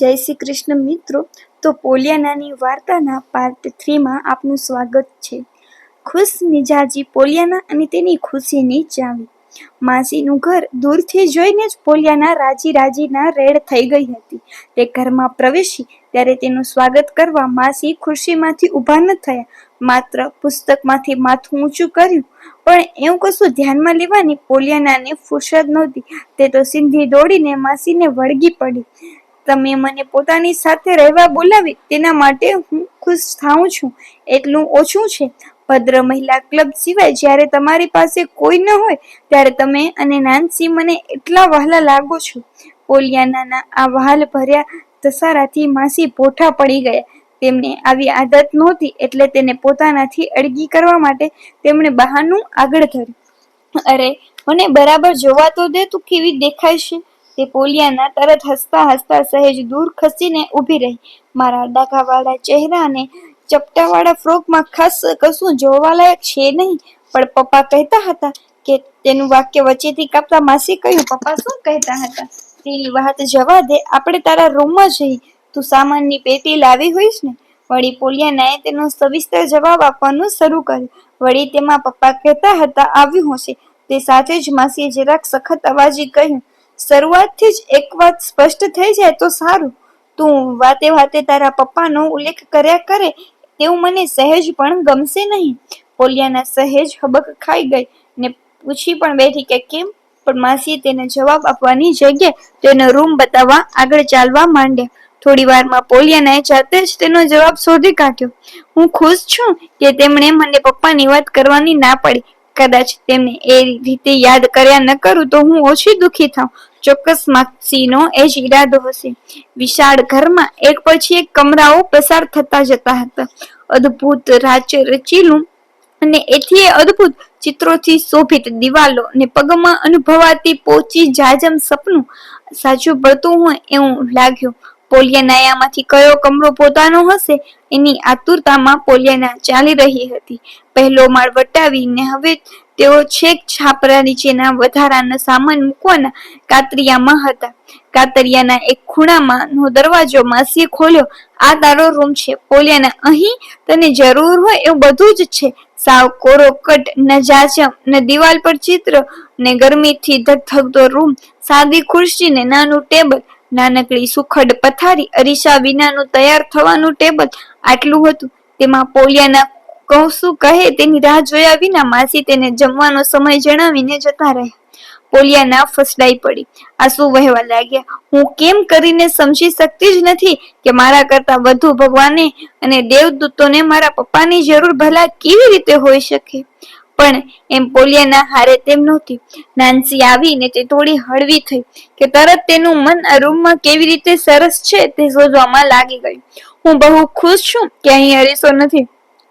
જય શ્રી કૃષ્ણ મિત્રો. તો પોલિયાનાની વાર્તાના પાર્ટ થ્રીમાં આપનું સ્વાગત છે. ખુશ મિજાજી પોલિયાના અને તેની ખુશીની ચાવી. માસીનું ઘર દૂરથી જોઈને જ પોલિયાના રાજી રાજીના રેડ થઈ ગઈ હતી. તે ઘરમાં પ્રવેશી ત્યારે તેનું સ્વાગત કરવા માસી ખુરશીમાંથી ઊભા ન થયા. માત્ર પુસ્તકમાંથી માથું ઊંચું કર્યું. પણ એવું કશું ધ્યાનમાં લેવાની પોલિયાનાને ફુરસદ નહોતી. તે તો સિંધી દોડીને માસીને વળગી પડી. તમે મને પોતાની સાથે રહેવા બોલાવી, તેના માટે હું ખુશ થાઉં છું. એટલું ઓછું છે. ભદ્ર મહિલા ક્લબ સિવાય જ્યારે તમારી પાસે કોઈ ન હોય, ત્યારે તમે અને નાનસી મને એટલા વહાલા લાગો છો. પોલિયાનાના આ વહાલ ભર્યા ધસારાથી માસી પોઠા પડી ગયા. તેમને આવી આદત નહોતી, એટલે તેને પોતાનાથી અડગી કરવા માટે તેમણે બહાનું આગળ ધર્યું. અરે, મને બરાબર જોવા તો દે તું કેવી દેખાય છે. તે પોલિયાના તરત હસતા હસતા સહેજ દૂર ખસીને ઊભી રહી. મારા ડાઘાવાળા ચહેરાને ચપટાવાળા ફ્રોકમાં ખાસ કશું જોવાલાયક છે નહીં, પણ પપ્પા કહેતા હતા કે તેનું વાક્ય વચ્ચેથી કાપતા માસી કહ્યું, પપ્પા, શું કહેતા હતા? તેની વાત જવા દે આપણે તારા રૂમમાં જઈ તું સામાનની પેટી લાવી હોઈશ ને? વળી પોલિયાનાએ તેનો સવિસ્તર જવાબ આપવાનું શરૂ કર્યું. વળી તેમાં પપ્પા કહેતા હતા આવ્યું હશે. તે સાથે જ માસીએ જરાક સખત અવાજે કહ્યું શરૂઆતથી જ એક વાત સ્પષ્ટ થઈ જાય તો સારું. તું વાતે વાતે તારા પપ્પાનો ઉલ્લેખ કર્યા કરે તેવું મને સહેજ પણ ગમશે નહીં. પોલિયાના સહેજ હબક ખાઈ ગઈ ને પૂછી પણ બેઠી કે કેમ? પણ માસીએ તેને જવાબ આપવાની જગ્યાએ તેનો રૂમ બતાવવા આગળ ચાલવા માંડ્યા. થોડી વારમાં પોલિયાનાએ જાતે જ તેનો જવાબ શોધી કાઢ્યો. હું ખુશ છું કે તેમણે મને પપ્પાની વાત કરવાની ના પડી. કદાચ તેમને એ રીતે યાદ કર્યા ન કરું તો હું ઓછી દુખી થાઉં. ચોક્કસ માસીનો એ જ ઈરાદો હશે. વિશાળ ઘરમાં એક પછી એક કમરાઓ પસાર થતા જતા હતા. અદ્ભુત રાચ રચીલું અને એથી અદ્ભુત ચિત્રોથી શોભિત દિવાલો ને પગમાં અનુભવાતી પોચી જાજમ સપનું સાચું પડતું હોય એવું લાગ્યું. પોલિયાનાયામાંથી કયો કમરો પોતાનો હશે? એની આતુરતામાં પોલિયાના ચાલી રહી હતી. પહેલો માળ વટાવીને હવે તેઓ છેક છાપરા નીચેના વધારાના સામાન મૂકવાના કાતરિયામાં હતા. કાતરિયાના એક ખૂણામાં નો દરવાજો માસીએ ખોલ્યો. આ તારો રૂમ છે. પોલિયાના અહીં તને જરૂર હોય એવું બધું જ છે. સાવ કોરો કટ ન જાજમ, ને દિવાલ પર ચિત્ર, ને ગરમીથી ધગધગતો રૂમ, સાદી ખુરશી ને નાનું ટેબલ નાનકડી સુખડ પથારી અરીસા વિનાનું તૈયાર થવાનું ટેબલ આટલું હતું. તેમાં પોલિયાના શું કહે તેની રાહ જોયા વિના માસી તેને જમવાનો સમય જણાવીને જતા રહ્યા. પોલિયાના ફસડાઈ પડી. આંસુ વહેવા લાગ્યા. હું કેમ કરીને સમજી શકતી જ નથી કે મારા કરતા વધુ ભગવાને અને દેવદૂતોને મારા પપ્પાની જરૂર ભલા કેવી રીતે હોઈ શકે? પણ એમ પોલિયાના હારે તેમ નહોતી. નાનસી આવીને તે થોડી હળવી થઈ કે તરત તેનું મન આ રૂમમાં કેવી રીતે સરસ છે તે શોધવામાં લાગી ગયું. હું બહુ ખુશ છું કે અહીં અરીસો નથી.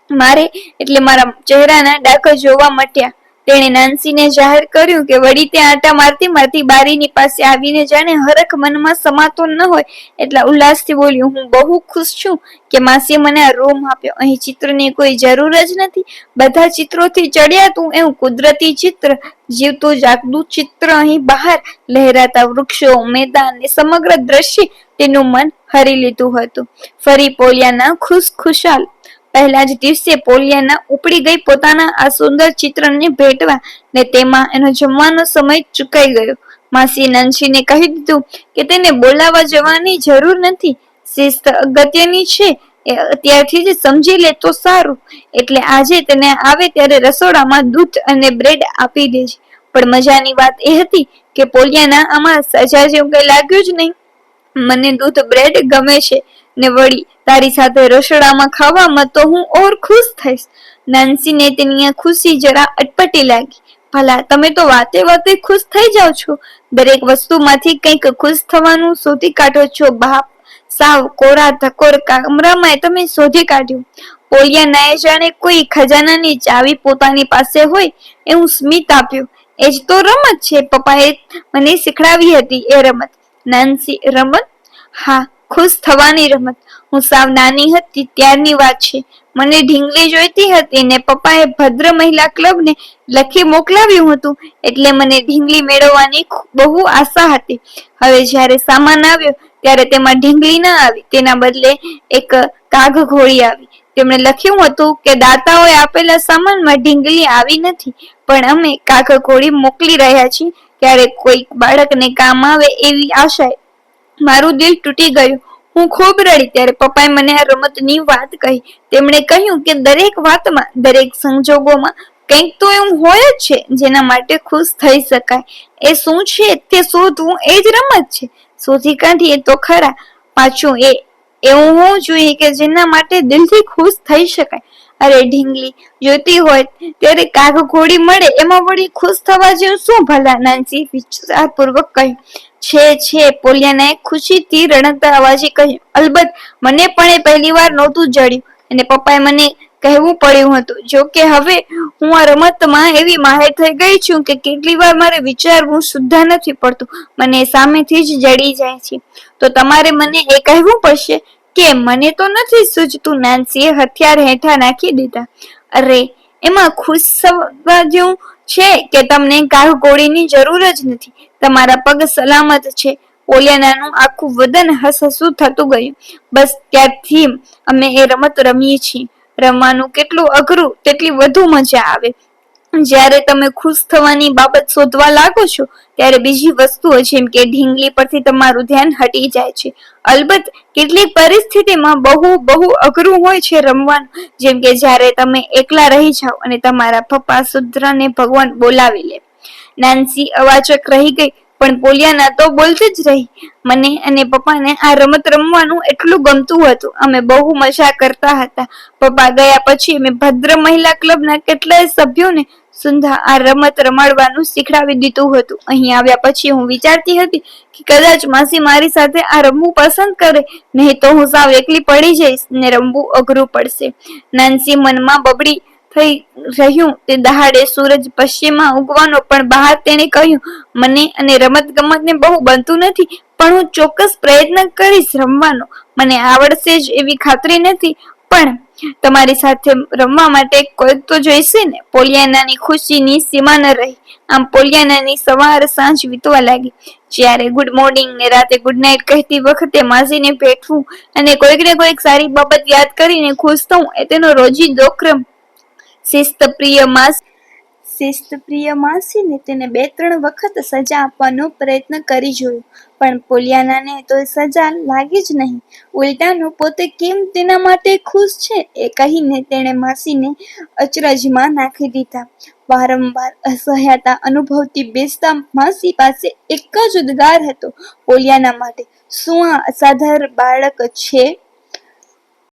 મારે એટલે મારા ચહેરાના ડાઘ જોવા મટ્યા. તેણે નાનસીને જાહેર કર્યું કે વળી તે આટા મારતી મારતી બારીની પાસે આવીને જાણે હરખ મનમાં સમાતો ન હોય એટલા ઉલ્લાસથી બોલ્યું, હું બહુ ખુશ છું કે માસીએ મને આ રૂમ આપ્યો. અહીં ચિત્રની કોઈ જરૂર જ નથી. બધા ચિત્રોથી ચડ્યા તું એવું કુદરતી ચિત્ર. જીવતું જાગતું ચિત્ર અહીં બહાર. લહેરાતા વૃક્ષો, મેદાન ને સમગ્ર દ્રશ્ય તેનું મન હરી લીધું હતું. ફરી પોલિયાના ખુશ ખુશાલ પહેલા જ દિવસે પોલિયાના ઉપડી ગઈ પોતાના આ સુંદર ચિત્રને ભેટવા ને તેમાં એનો જમવાનો સમય ચૂકાઈ ગયો. માસી નાનસીને કહી દીધું કે તેને બોલાવવા જવાની જરૂર નથી. શિસ્ત અગત્યની છે એ અત્યારથી જ સમજી લે તો સારું. એટલે આજે તેને આવે ત્યારે રસોડામાં દૂધ અને બ્રેડ આપી દેજે. પણ મજાની વાત એ હતી કે પોલિયાના આમાં સજા જેવું કઈ લાગ્યું જ નહીં. મને દૂધ બ્રેડ ગમે છે. ને વળી તારી સાથે રસોડામાં ખાવામાં તો હું ઓર ખુશ થઈશ. નાનસીને તેની આ ખુશી જરા અટપટી લાગી. ભલા, તમે તો વાતે વાતે ખુશ થઈ જાઓ છો. દરેક વસ્તુમાંથી કંઈક ખુશ થવાનું શોધી કાઢો છો, બાપ. સાવ કોરા ધકોર કામરામાં તમે શોધી કાઢ્યું. પોલિયાનાએ જાણે કોઈ ખજાનાની ચાવી પોતાની પાસે હોય એવું સ્મિત આપ્યું. એ જ તો રમત છે, પપ્પાએ મને શીખડાવી હતી એ રમત. નાનસી, રમત? હા ખુશ થવાની રમત. હું સાવ નાની હતી, ત્યારની વાત છે. મને ઢીંગલી જોઈતી હતી ને પપ્પાએ ભદ્ર મહિલા ક્લબને લખી મોકલાવ્યું હતું, એટલે મને ઢીંગલી મેળવવાની બહુ આશા હતી. હવે જ્યારે સામાન આવ્યો, ત્યારે તેમાં ઢીંગલી ન આવી. તેના બદલે એક કાગ ઘોડી આવી. તેમણે લખ્યું હતું કે દાતાઓએ આપેલા સામાનમાં ઢીંગલી આવી નથી, પણ અમે કાગ ઘોડી મોકલી રહ્યા છીએ. ત્યારે કોઈ બાળકને કામ આવે એવી આશાએ મારું દિલ તૂટી ગયું. હું ખૂબ રડી ત્યારે પપ્પાએ મને આ રમતની વાત કહી. તેમણે કહ્યું કે દરેક વાતમાં, દરેક સંજોગોમાં કંઈક તો એવું હોય જ છે જેના માટે ખુશ થઈ શકાય. એ શું છે તે શોધવું એ જ રમત છે. શોધી કાઢીએ તો ખરા. પાછું એ, એવું હોવું જોઈએ કે જેના માટે દિલથી ખુશ થઈ શકાય. અરે ઢીંગલી, જોતી હોય ત્યારે કાગ ઘોડી મળે, એમાં વળી ખુશ થવા જેવું શું ભલા? નાનસી વિચારપૂર્વક કહ્યું. છે છે, પોલિયાને ખુશીથી રણકતા અવાજે કહ્યું, અલબત્ત, મને પણ એ પહેલી વાર નહોતું જડ્યું અને પપ્પાએ મને કહેવું પડ્યું હતું, જો કે હવે હું આ રમતમાં એવી માહેર થઈ ગઈ છું કે કેટલી વાર મારે વિચારવું સુદ્ધા નથી પડતું. મને સામેથી જ જડી જાય છે. તો તમારે મને એ કહેવું પડશે કે મને તો નથી સૂચતું નાનસીએ હથિયાર હેઠા નાખી દીધા. અરે, એમાં ખુશ થવા જેવું છે કે તમને કાહ ગોળીની જરૂર જ નથી. તમારા પગ સલામત છે. ઓલિયાનાનું આખું વદન હસહસું થતું ગયું. બસ ત્યારથી અમે એ રમત રમીએ છીએ. રમવાનું કેટલું અઘરું, તેટલી વધુ મજા આવે. જ્યારે તમે ખુશ થવાની બાબત શોધવા લાગો છો, ત્યારે બીજી વસ્તુઓ જેમ કે ઢીંગલી પરથી તમારું ધ્યાન હટી જાય છે. અલબત્ત, કેટલીક પરિસ્થિતિમાં બહુ બહુ અઘરું હોય છે રમવાનું. જેમ કે જ્યારે તમે એકલા રહી જાઓ અને તમારા પપ્પા શુદ્રને ભગવાન બોલાવી લે. નાનસી અવાચક રહી ગઈ, પણ પોલિયાના તો બોલતી જ રહી. મને અને પપ્પાને આ રમત રમવાનું એટલું ગમતું હતું. અમે બહુ મજા કરતા હતા. પપ્પા ગયા પછી અમે ભદ્ર મહિલા ક્લબના કેટલાય સભ્યોને સુંધા આ રમત રમાડવાનું શીખડાવી દીધું હતું. અહીં આવ્યા પછી હું વિચારતી હતી કે કદાચ માસી મારી સાથે આ રમવું પસંદ કરે, નહીં તો હું સાવ એકલી પડી જઈશ ને રમવું અઘરું પડશે. નાનસી મનમાં બબડી થઈ રહ્યું. તે દહાડે સૂરજ પશ્ચિમમાં ઉગવાનો પણ બહાર તેણે કહ્યું, મને અને રમત ગમતને બહુ બનતું નથી, પણ હું ચોક્કસ પ્રયત્ન કરીશ રમવાનો. મને આવડશે જ એવી ખાતરી નથી, પણ તમારી સાથે રમવા માટે કોઈક તો જોઈશે ને. પોલિયાનાની ખુશીની સીમા ન રહી. આમ પોલિયાનાની સવાર સાંજ વીતવા લાગી. જ્યારે ગુડ મોર્નિંગ ને રાતે ગુડ નાઇટ કહેતી વખતે માસીને ભેટવું અને કોઈક ને કોઈક સારી બાબત યાદ કરીને ખુશ થવું એ તેનો રોજી ક્રમ શિસ્ત પ્રિય માસ શિસ્ત પ્રિય માસીને તેને બે ત્રણ વખત સજા આપવાનો પ્રયત્ન કરી જોયો. પણ પોલિયાનાને તો સજા લાગી જ નહીં. ઉલટાનું પોતે કેમ તેના માટે ખુશ છે એ કહીને તેણે માસીને અચરજમાં નાખી દીધા. વારંવાર અસહ્યતા અનુભવતી બેસતા માસી પાસે એક જ ઉદ્ગાર હતો પોલિયાના માટે. શું આ અસાધાર બાળક છે?